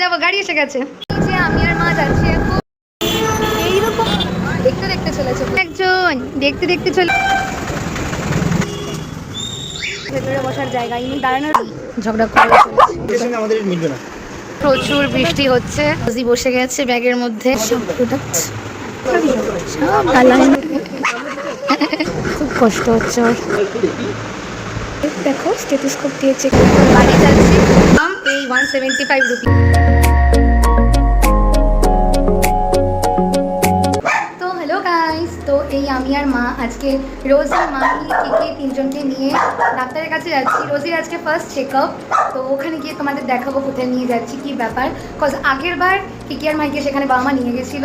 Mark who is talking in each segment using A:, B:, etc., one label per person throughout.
A: যাব গাড়ি এসে গেছে। যে আমি আর মা যাচ্ছি এখন। এইরকম দেখতে দেখতে চলেছে একজন দেখতে দেখতে চলে ভেতরে বসার জায়গা ইনি দাঁড়ানোর ঝগড়া করে চলেছে।
B: আমাদের মিলবে না।
A: প্রচুর বৃষ্টি হচ্ছে। রোজি বসে গেছে ব্যাগের মধ্যে। সব প্রোডাক্ট সব খুব কষ্ট হচ্ছে ওর। দেখো স্টেথোস্কোপ দিয়ে চেক বাড়ি যাচ্ছি। এই ওয়ান সেভেন্টি ফাইভ রুপি তো হ্যালো গাইস তো এই আমি আর মা আজকে রোজি মামি কিকে তিনজনকে নিয়ে ডাক্তারের কাছে যাচ্ছি। রোজির আজকে ফার্স্ট চেক আপ তো ওখানে গিয়ে তোমাদের দেখাবো, কোথায় নিয়ে যাচ্ছি, কি ব্যাপার। কজ আগের বার কিকি আর মাইকে সেখানে বাবা মা নিয়ে গেছিল।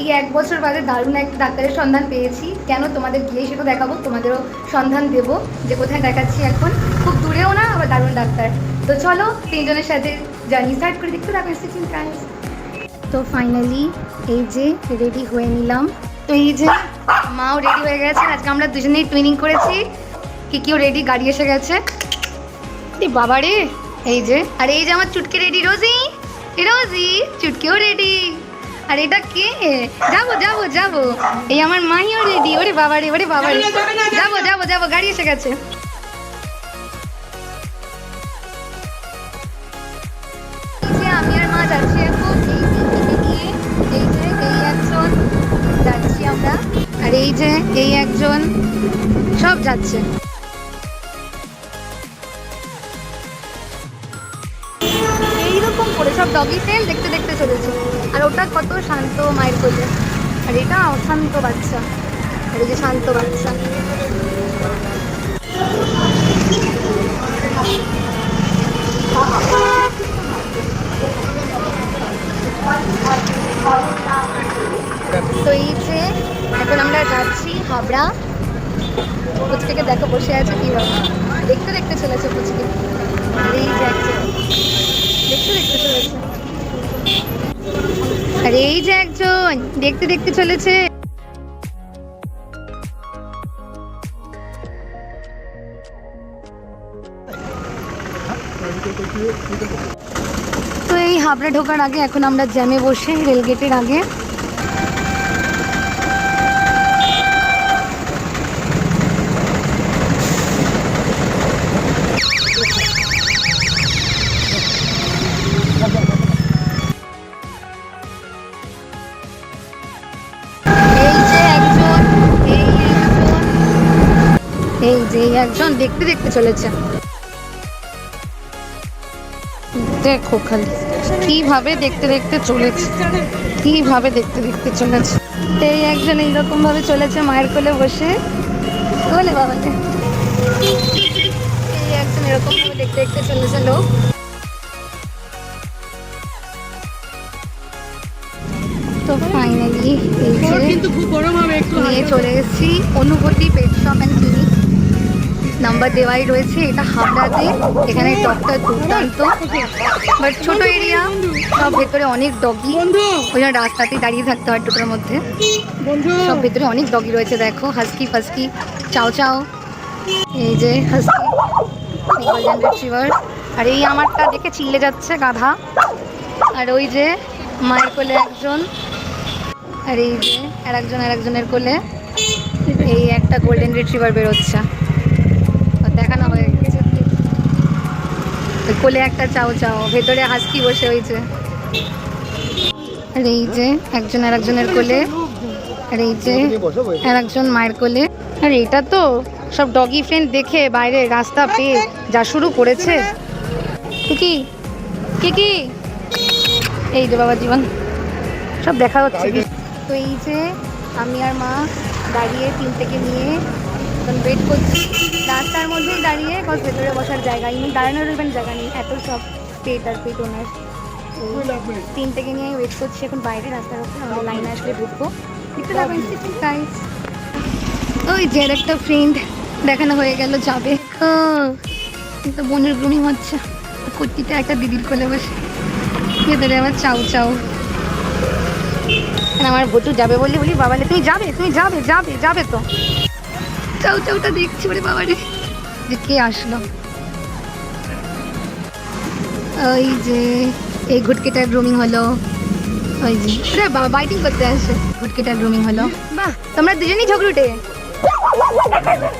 A: এই এক বছর বাদে দারুণ একটা ডাক্তারের সন্ধান পেয়েছি। কেন তোমাদের গিয়ে সেটা দেখাবো? তোমাদেরও সন্ধান দেবো যে কোথায় দেখাচ্ছি এখন। খুব দূরেও না, আবার দারুণ ডাক্তার। তো চলো, তিনজনের সাথে জার্নি স্টার্ট করে। দেখতে থাকো প্রাইস তো ফাইনালি এই যে রেডি হয়ে নিলাম। তো এই যে মাও রেডি হয়ে গেছে। আজকে আমরা দুজনেই টুইনিং করেছি। কি কেউ রেডি গাড়ি এসে গেছে। বাবা রে এই যে, আর এই যে আমার চুটকে রেডি রোজি রোজি চুটকেও রেডি আর এটা কে? যাব যাব যাব। এই আমার মাইও রেডি ওরে বাবা রে ওরে বাবা রে। যাব যাব যাব গাড়ি এসে গেছে। আমি আর মা যাচ্ছি এখন। এই তিনজনকে নিয়ে এই যে এই একজন যাচ্ছি আমরা। আর এই যে এই একজন সব যাচ্ছে। এইরকম করে সব ডগি ফ্রেন্ড দেখতে দেখতে চলেছে। আর ওটা কত শান্ত মায়ের কোলে। আর এটা অশান্ত বাচ্চা। আর যে শান্ত বাচ্চা। তো এই যে এখন আমরা যাচ্ছি হাবড়া। পুচকে দেখো বসে আছে কীভাবে দেখতে দেখতে চলেছে পুচকে আর দেখতে দেখতে চলেছে আর এই যে একজন, দেখতে দেখতে চলেছে। তো এই হাবড়া ঢোকার আগে এখন আমরা জ্যামে বসে, রেলগেটের আগে। যে একজন দেখতে দেখতে চলেছে। দেখো খালি কীভাবে দেখতে দেখতে চলেছে কীভাবে দেখতে দেখতে চলেছে। এই একজন এইরকম ভাবে চলেছে মায়ের কোলে বসে। বলে বাবাকে এই একজন এরকম ভাবে দেখতে দেখতে চলেছে লোক। তো ফাইনালি এই যে নিয়ে চলে এসেছি Anubhuti pet shop and clinic number দেওয়াই রয়েছে এটা হাবড়াতে এখানে ডক্টর দুর্দান্ত। বাট ছোট এরিয়া সব ভেতরে অনেক ডগি ওই জন্য রাস্তাতেই দাঁড়িয়ে থাকতে হয় টোটোর মধ্যে। সব ভেতরে অনেক ডগি রয়েছে দেখো হাস্কি ফাস্কি চাও চাও এই যে হাস্কি গোল্ডেন রিট্রিভার আর এই আমারটা দেখে চিল্লে যাচ্ছে গাধা। আর ওই যে মায়ের কোলে একজন। আর এই যে আর একজন আর একজনের কোলে। এই একটা গোল্ডেন রিট্রিভার বেরোচ্ছে ও দেখানো হয়ে গেছে ওই কোলে একটা চাও চাও ভেতরে হাসকি বসে হয়েছে। আর এই যে একজন আর একজনের কোলে আর এই যে আর একজন মায়ের কোলে। আর এটা তো সব ডগি ফ্রেন্ড দেখে বাইরে রাস্তা পেয়ে যা শুরু করেছে। কি কি এই যে বাবা জীবন সব দেখা হচ্ছে। তো এই যে আমি আর মা দাঁড়িয়ে তিন থেকে নিয়ে এখন ওয়েট করছি। রাস্তার মধ্যেই দাঁড়িয়ে কজ ভেতরে বসার জায়গা। ইনি দাঁড়ানোর এখানে জায়গা নেই। এত সব পেট আর পেট ওনার তিন থেকে নিয়ে ওয়েট করছি। এখন বাইরে রাস্তার আমরা লাইনে আসলে ঢুকবো। দেখতে থাকবেন গাইস ওই যে একটা ফ্রেন্ড দেখানো হয়ে গেল যাবে। তো বোনের গ্রুমিং হচ্ছে। কুর্তিতে একটা দিদির কোলে বসে। ভেতরে আবার চাউ চাউ। আমার ভটু যাবে বললি বলি বাবা তুমি যাবে তুমি যাবে যাবে যাবে তো। চাউ চাউটা দেখছি, ওরে বাবা রে। যে কে আসলো? ওই যে, এই ঘুটকিটার গ্রুমিং হলো। ওই যে আরে বাবা বাইটিং করতে আসে। ঘুটকিটার গ্রুমিং হলো। বাহ, তোমরা দুজনেই ঝগড়ুটে?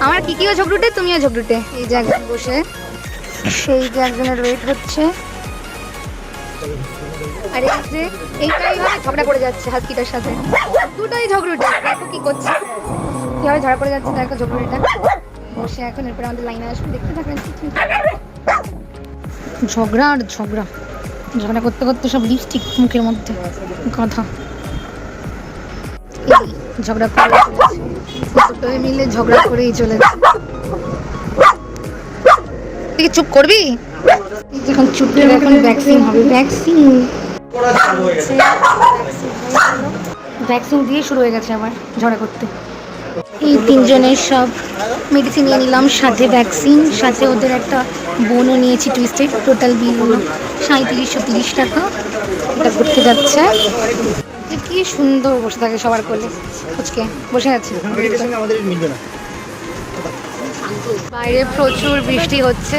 A: আমার কিকিও ঝগড়ুটে, তুমিও ঝগড়ুটে। এই যে একজন বসে, সেই যে একজনের ওয়েট হচ্ছে। আর এই যে, এইটাই ঝগড়া করে যাচ্ছে হাসকিটার সাথে। দুটোই ঝগড়ুটে, দেখো কি করছে। কীভাবে ঝগড়া করে যাচ্ছে দেখো ঝগড়ুটা বসে এখন এরপরে আমাদের লাইনে আসবে দেখতে থাকবেন। ঝগড়া আর ঝগড়া। ঝগড়া করতে করতে সব লিপস্টিক মুখের মধ্যে কথা ঝগড়া করে দুটোই মিলে ঝগড়া করেই চলেছে। তুই চুপ করবি? এখন চুপ করে এখন ভ্যাকসিন হবে। ভ্যাকসিন ভ্যাকসিন দিয়ে শুরু হয়ে গেছে আবার ঝগড়া করতে। তিনজনের সব মেডিসিন নিয়ে নিলাম, সাথে ভ্যাকসিন সাথে ওদের একটা বোনও নিয়েছি টুইস্টেড টোটাল বিল হলো সাঁত্রিশশো তিরিশ টাকা। এটা করতে যাচ্ছে। কি সুন্দর বসে থাকে সবার কোলে। আজকে বসে আছে। বাইরে প্রচুর বৃষ্টি হচ্ছে।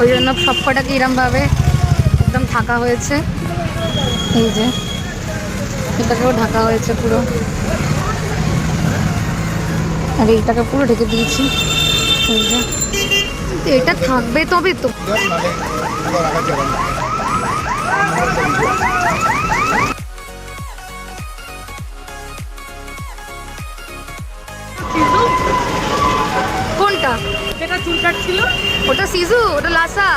A: ওই জন্য সব কটাকে এরমভাবে একদম ঢাকা হয়েছে। এই যে, এটাকেও ঢাকা হয়েছে পুরো। আর এইটাকে পুরো ঢেকে দিয়েছি। এটা থাকবে তবে তো। কোনটা?
B: যেটা চুল কাটছিল
A: ওটা সিজু? ওটা লাসা?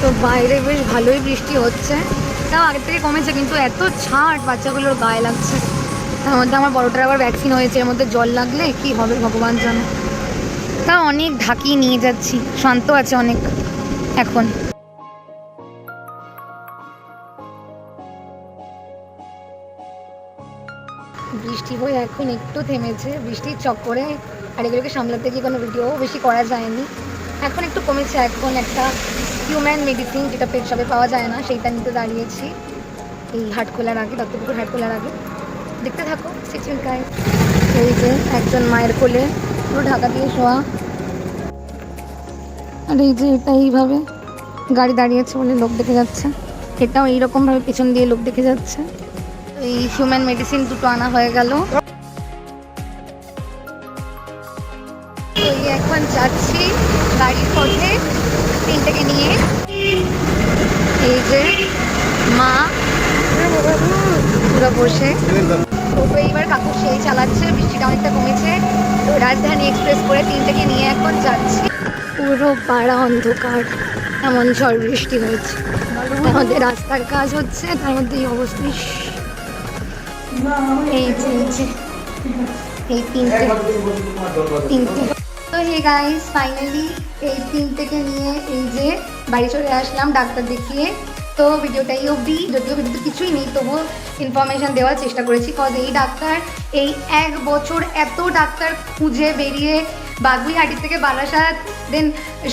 A: তো বাইরে বেশ ভালোই বৃষ্টি হচ্ছে। তাও আগের থেকে কমেছে কিন্তু এত ছাট বাচ্চাগুলোর গায়ে লাগছে। তার মধ্যে আমার বড়টার আবার ভ্যাকসিন হয়েছে, এর মধ্যে জল লাগলে কি হবে ভগবান জানে। তা অনেক ঢাকিয়ে নিয়ে যাচ্ছি, শান্ত আছে অনেক এখন। বৃষ্টি হয়ে এখন একটু থেমেছে, বৃষ্টির চক্করে আর এগুলোকে সামলাতে গিয়ে কোনো ভিডিও বেশি করা যায়নি। এখন একটু কমেছে, এখন একটা হিউম্যান মেডিসিন যেটা পেট শপে পাওয়া যায় না, সেইটা নিতে দাঁড়িয়েছি। এই হাট খোলার আগে দত্তপুকুর হাট খোলার আগে। দেখতে থাকো এই যে একজন মায়ের কোলে পুরো ঢাকা দিয়ে শোয়া। আর এই যে এটা এইভাবে গাড়ি দাঁড়িয়েছে বলে লোক দেখে যাচ্ছে। এটাও এইরকমভাবে পেছন দিয়ে লোক দেখে যাচ্ছে। এই হিউম্যান মেডিসিন দুটো আনা হয়ে গেল। এখন যাচ্ছি গাড়ির পথে তিনটাকে নিয়ে। এই যে মা পুরো বসে। টোটো এইবার কাকু সেই চালাচ্ছে, বৃষ্টিটা অনেকটা কমেছে। তো রাজধানী এক্সপ্রেস করে তিনটাকে নিয়ে এখন যাচ্ছি। পুরো পাড়া অন্ধকার, এমন ঝড় বৃষ্টি হয়েছে। আমাদের রাস্তার কাজ হচ্ছে, তার মধ্যে এই এই যে এই তিনটে তিনটে। তো হে গাইস, ফাইনালি এই তিনটেকে নিয়ে এই যে বাড়ি চলে আসলাম, ডাক্তার দেখিয়ে। তো ভিডিওটাই অবধি। যদিও ভিডিওতে কিছুই নেই, তবুও ইনফরমেশান দেওয়ার চেষ্টা করেছি কজ এই ডাক্তার, এই এক বছর এত ডাক্তার খুঁজে বেরিয়ে বাগুইহাটি থেকে বারাসাত দেন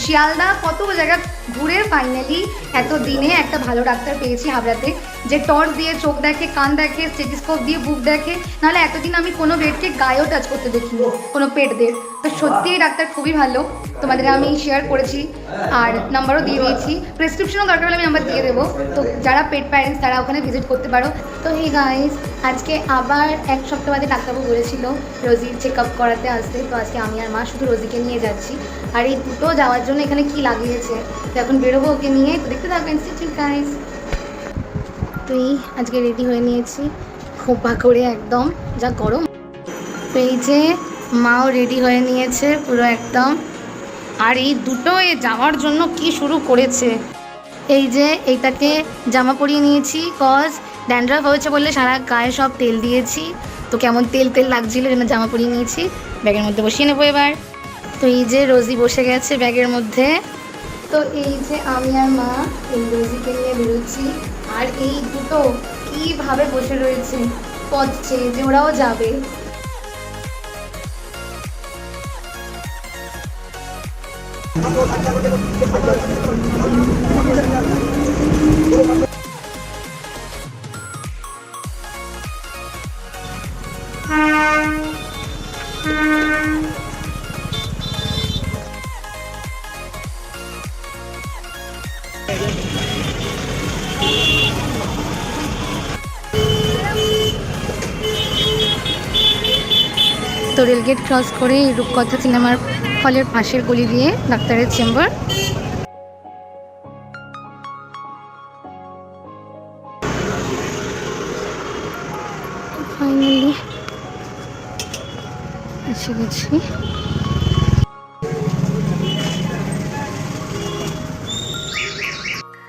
A: শিয়ালদা, কত জায়গা ঘুরে ফাইনালি এত দিনে একটা ভালো ডাক্তার পেয়েছি হাবড়াতে। যে টর্চ দিয়ে চোখ দেখে, কান দেখে স্টেটিস্কোপ দিয়ে বুক দেখে, নাহলে এতদিন আমি কোনো বেডকে গায়েও টাচ করতে দেখিনি, কোনো পেটদের তো সত্যি এই ডাক্তার খুবই ভালো, তোমাদের আমি শেয়ার করেছি। আর নাম্বারও দিয়ে দিয়েছি। প্রেসক্রিপশনও দরকার হলে আমি নাম্বার দিয়ে দেবো। তো যারা পেট প্যারেন্টস তারা ওখানে ভিজিট করতে পারো। তো হে গাইস আজকে আবার এক সপ্তাহ বাদে ডাক্তারবাবু বলেছিল রোজির চেক আপ করাতে আসতে। তো আজকে আমি আর মা শুধু রোজিকে নিয়ে যাচ্ছি। আর এই দুটো যাওয়ার জন্য এখানে কি লাগিয়েছে? তো এখন বেরোবো ওকে নিয়ে। দেখতে থাকবেন স্টিচিং গাইস তুই আজকে রেডি হয়ে নিয়েছি। খোপা করে একদম, যা গরম। তো এই যে মাও রেডি হয়ে নিয়েছে পুরো একদম। আর এই দুটো এ যাওয়ার জন্য কি শুরু করেছে? এই যে এইটাকে জামা পরিয়ে নিয়েছি কজ ড্যান্ড্রাফ হয়েছে বললে সারা গায়ে সব তেল দিয়েছি। তো কেমন তেল তেল লাগছিল জন্য জামা পরিয়ে নিয়েছি। ব্যাগের মধ্যে বসিয়ে নেব এবার। তো এই যে রোজি বসে গেছে ব্যাগের মধ্যে। তো এই যে আমি আর মা এই রোজিকে নিয়ে বেরোচ্ছি। আর এই দুটো কীভাবে বসে রয়েছে? পথ যে ওরাও যাবে। তো রেলগেট ক্রস করে রূপকথা সিনেমার হলের পাশের গলি দিয়ে ডাক্তারের চেম্বার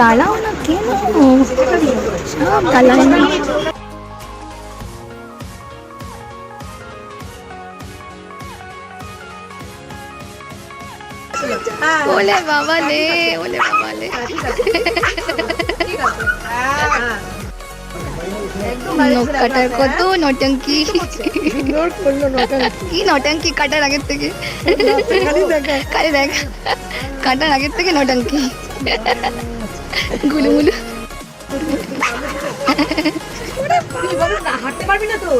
A: দাঁড়াও না কেন সব দাঁড়ায় না। ওলে বাবা লে ওলে বাবা লে। নখ কাটার কত নটঙ্কি। কি নটঙ্কি কাটার আগের থেকে? কালে দেখ। কাটার আগের থেকে নটঙ্কি। গুলুমুলু
B: হাঁটতে পারবি না তো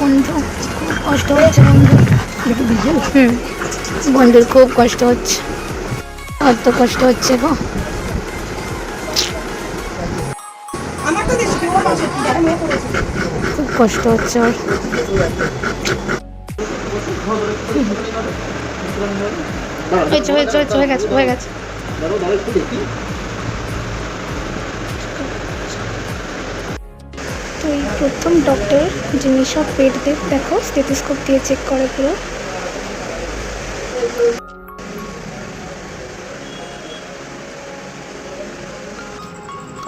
A: বন্ধু খুব কষ্ট হচ্ছে বন্ধু। হুম। বন্ধুর খুব কষ্ট হচ্ছে। অত কষ্ট হচ্ছে গো।
B: দেশ
A: খুব কষ্ট হচ্ছে ওর। হয়েছে হয়েছে হয়েছে হয়ে গেছে হয়ে গেছে। তো এই প্রথম ডক্টর যিনি সব পেটদের দেখো স্টেথোস্কোপ দিয়ে চেক করে পুরো।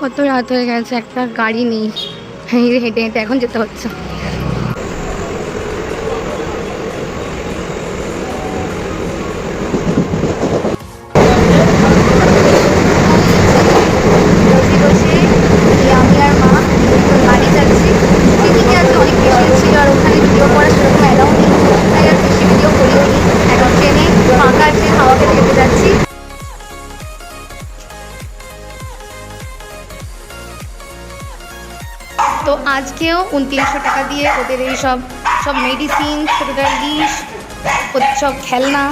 A: কত রাত হয়ে গেছে একটা গাড়ি নেই। হেঁটে হেঁটে এখন যেতে হচ্ছে। আজকেও উনত্রিশশো টাকা দিয়ে ওদের এই সব সব মেডিসিন ছোটোটার ডিশ সব খেলনা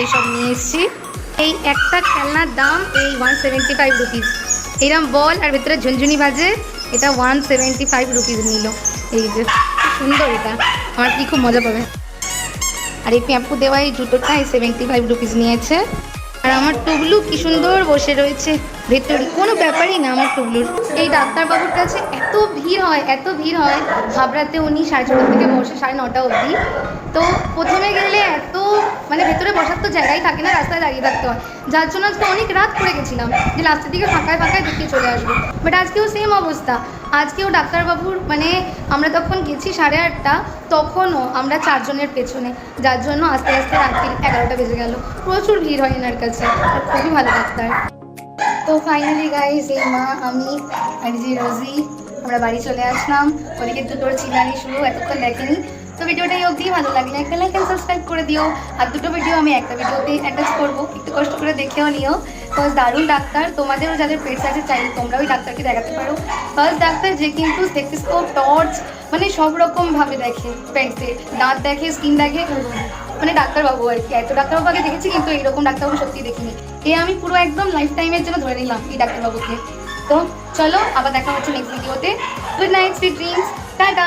A: এইসব নিয়ে এসেছি। এই একটা খেলনার দাম এই ওয়ান সেভেন্টি ফাইভ রুপিস এইরকম বল আর ভেতরে ঝুনঝুনি বাজে, এটা ওয়ান সেভেন্টি ফাইভ রুপিস নিল। এই যে সুন্দর এটা। আমার কি খুব মজা পাবে। আর এই প্যাম্পু দেওয়া এই জুতোটা এই সেভেন্টি ফাইভ রুপিস নিয়েছে। আর আমার টুবলু কি সুন্দর বসে রয়েছে। ভেতরে কোনো ব্যাপারই না আমার টুবলুর এই ডাক্তারবাবুর কাছে এত ভিড় হয়, এত ভিড় হয়। হাবড়াতে উনি সাড়ে ছটা থেকে বসে, সাড়ে নটা অবধি। তো প্রথমে গেলে এত মানে ভেতরে বসার তো জায়গাই থাকে না, রাস্তায় দাঁড়িয়ে থাকতে হয়। যার জন্য আজকে অনেক রাত করে গেছিলাম যে লাস্টের দিকে ফাঁকায় ফাঁকায় দেখে চলে আসব। বাট আজকেও সেম অবস্থা। আজকেও ডাক্তারবাবুর মানে আমরা তখন গেছি সাড়ে আটটা, তখনও আমরা চারজনের পেছনে। যার জন্য আস্তে আস্তে রাত্রি এগারোটা বেজে গেল। প্রচুর ভিড় হয় এনার কাছে। খুবই ভালো ডাক্তার। তো ফাইনালি গাইজ এই মা, আমি আর যে রোজি, আমরা বাড়ি চলে আসলাম। ওদিকে দুটোর চিলানি শুরু, এতক্ষণ দেখেনি। তো ভিডিওটা এই অবধি ভালো লাগলে একটা লাইক অ্যান্ড সাবস্ক্রাইব করে দিও। আর দুটো ভিডিও আমি একটা ভিডিওতে অ্যাটাচ করব, একটু কষ্ট করে দেখেও নিও। ফার্স্ট দারুণ ডাক্তার, তোমাদেরও যাদের পেটস আছে চাইলে তোমরা ওই ডাক্তারকে দেখাতে পারো। ফার্স্ট ডাক্তার যে কিন্তু স্টেথিস্কোপ টর্চ মানে সব রকমভাবে দেখে পেটসে দাঁত দেখে স্কিন দেখে মানে ডাক্তারবাবু আর কি। এত ডাক্তারবাবু আগে দেখেছি, কিন্তু এইরকম ডাক্তারবাবু সত্যি দেখিনি। এ আমি পুরো একদম লাইফ টাইমের জন্য ধরে নিলাম এই ডাক্তারবাবুকে। তো চলো, আবার দেখা হচ্ছে নেক্সট ভিডিওতে good night sweet dreams tata